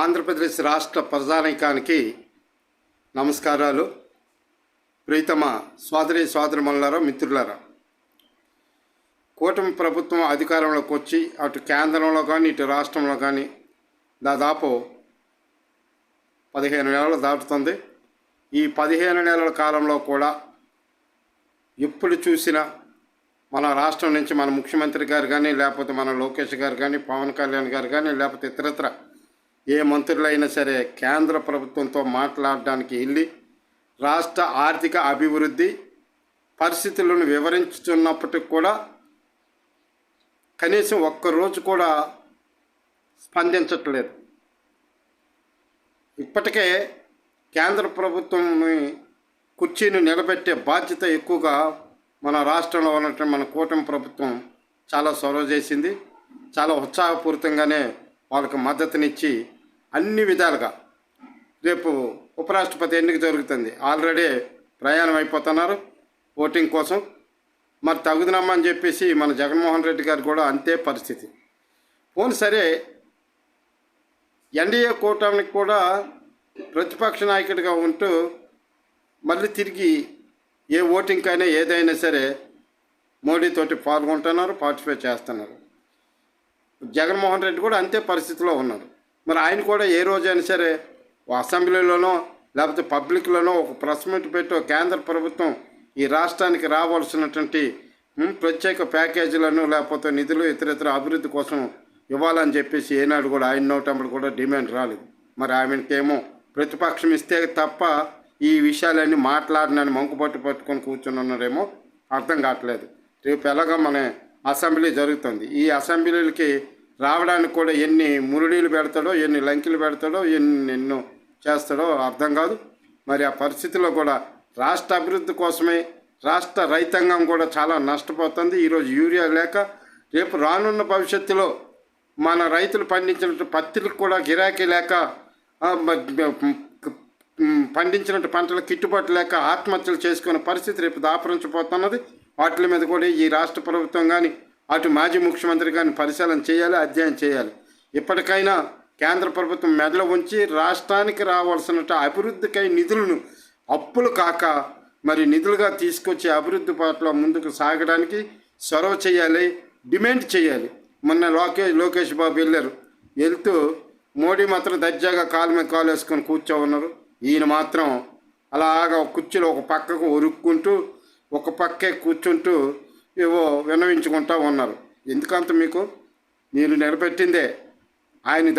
ఆంధ్రప్రదేశ్ రాష్ట్ర ప్రజానీకానికి నమస్కారాలు. ప్రీతమ సోదరి సోదరుమల్లారా మిత్రులారా. కూటమి ప్రభుత్వం అధికారంలోకి వచ్చి అటు కేంద్రంలో కానీ ఇటు రాష్ట్రంలో కానీ దాదాపు పదిహేను నెలలు దాటుతుంది. ఈ పదిహేను నెలల కాలంలో కూడా ఎప్పుడు చూసినా మన రాష్ట్రం నుంచి మన ముఖ్యమంత్రి గారు కానీ లేకపోతే మన లోకేష్ గారు కానీ పవన్ కళ్యాణ్ గారు కానీ లేకపోతే ఇతరత్ర ఏ మంత్రులైనా సరే కేంద్ర ప్రభుత్వంతో మాట్లాడడానికి వెళ్ళి రాష్ట్ర ఆర్థిక అభివృద్ధి పరిస్థితులను వివరించుతున్నప్పటికి కూడా కనీసం ఒక్కరోజు కూడా స్పందించట్లేదు. ఇప్పటికే కేంద్ర ప్రభుత్వంని కుర్చీని నిలబెట్టే బాధ్యత ఎక్కువగా మన రాష్ట్రంలో ఉన్నట్టు మన కూటమి ప్రభుత్వం చాలా చొరవ చేసింది. చాలా ఉత్సాహపూరితంగానే వాళ్ళకి మద్దతునిచ్చి అన్ని విధాలుగా రేపు ఉపరాష్ట్రపతి ఎన్నిక జరుగుతుంది. ఆల్రెడీ ప్రయాణం అయిపోతున్నారు. ఓటింగ్ కోసం మరి తగుదనమ్మని చెప్పేసి మన జగన్మోహన్ రెడ్డి గారు కూడా అంతే పరిస్థితి. పోను సరే ఎన్డీఏ కూటమికి కూడా ప్రతిపక్ష నాయకుడిగా ఉంటూ మళ్ళీ తిరిగి ఏ ఓటింగ్ అయినా ఏదైనా సరే మోడీతోటి పాల్గొంటున్నారు పార్టిసిపేట్ చేస్తున్నారు. జగన్మోహన్ రెడ్డి కూడా అంతే పరిస్థితిలో ఉన్నారు. మరి ఆయన కూడా ఏ రోజైనా సరే ఓ అసెంబ్లీలోనో లేకపోతే పబ్లిక్లోనో ఒక ప్రెస్ మీట్ పెట్టి ఒక కేంద్ర ప్రభుత్వం ఈ రాష్ట్రానికి రావాల్సినటువంటి ప్రత్యేక ప్యాకేజీలను లేకపోతే నిధులు ఇతర ఇతర అభివృద్ధి కోసం ఇవ్వాలని చెప్పేసి ఏనాడు కూడా ఆయన నోటంబడి కూడా డిమాండ్ రాలేదు. మరి ఆమెకేమో ప్రతిపక్షం ఇస్తే తప్ప ఈ విషయాలన్నీ మాట్లాడినని మంకుపట్టు పట్టుకొని కూర్చొని ఉన్నారేమో అర్థం కావట్లేదు. రేపు ఎలాగో మన అసెంబ్లీ జరుగుతుంది. ఈ అసెంబ్లీలకి రావడానికి కూడా ఎన్ని మురుడీలు పెడతాడో ఎన్ని లంకిలు పెడతాడో ఎన్ని ఎన్నో చేస్తాడో అర్థం కాదు. మరి ఆ పరిస్థితిలో కూడా రాష్ట్ర అభివృద్ధి కోసమే రాష్ట్ర రైతాంగం కూడా చాలా నష్టపోతుంది. ఈరోజు యూరియా లేక రేపు రానున్న భవిష్యత్తులో మన రైతులు పండించిన పత్తికి కూడా గిరాకీ లేక ఆ, పండించినట్టు పంటలకు గిట్టుబాటు లేక ఆత్మహత్యలు చేసుకునే పరిస్థితి రేపు దాపరించబోతున్నది. వాటి మీద కూడా ఈ రాష్ట్ర ప్రభుత్వం కానీ అటు మాజీ ముఖ్యమంత్రి కానీ పరిశీలన చేయాలి అధ్యయనం చేయాలి. ఇప్పటికైనా కేంద్ర ప్రభుత్వం మెడలో ఉంచి రాష్ట్రానికి రావాల్సిన అభివృద్ధికై నిధులను అప్పులు కాక మరి నిధులుగా తీసుకొచ్చి అభివృద్ధి పట్ల ముందుకు సాగడానికి చొరవ చేయాలి డిమాండ్ చేయాలి. మొన్న లోకేష్ లోకేష్ బాబు వెళ్ళారు. వెళ్తూ మోడీ మాత్రం దర్జాగా కాలు మీద కాలు వేసుకొని కూర్చో ఉన్నారు ఈయన మాత్రం అలాగా కుర్చీలో ఒక పక్కకు ఉరుక్కుంటూ ఒక పక్కే కూర్చుంటూ ఏవో విన్నవించుకుంటా ఉన్నారు. ఎందుకంత మీకు? మీరు నిలబెట్టిందే. ఆయన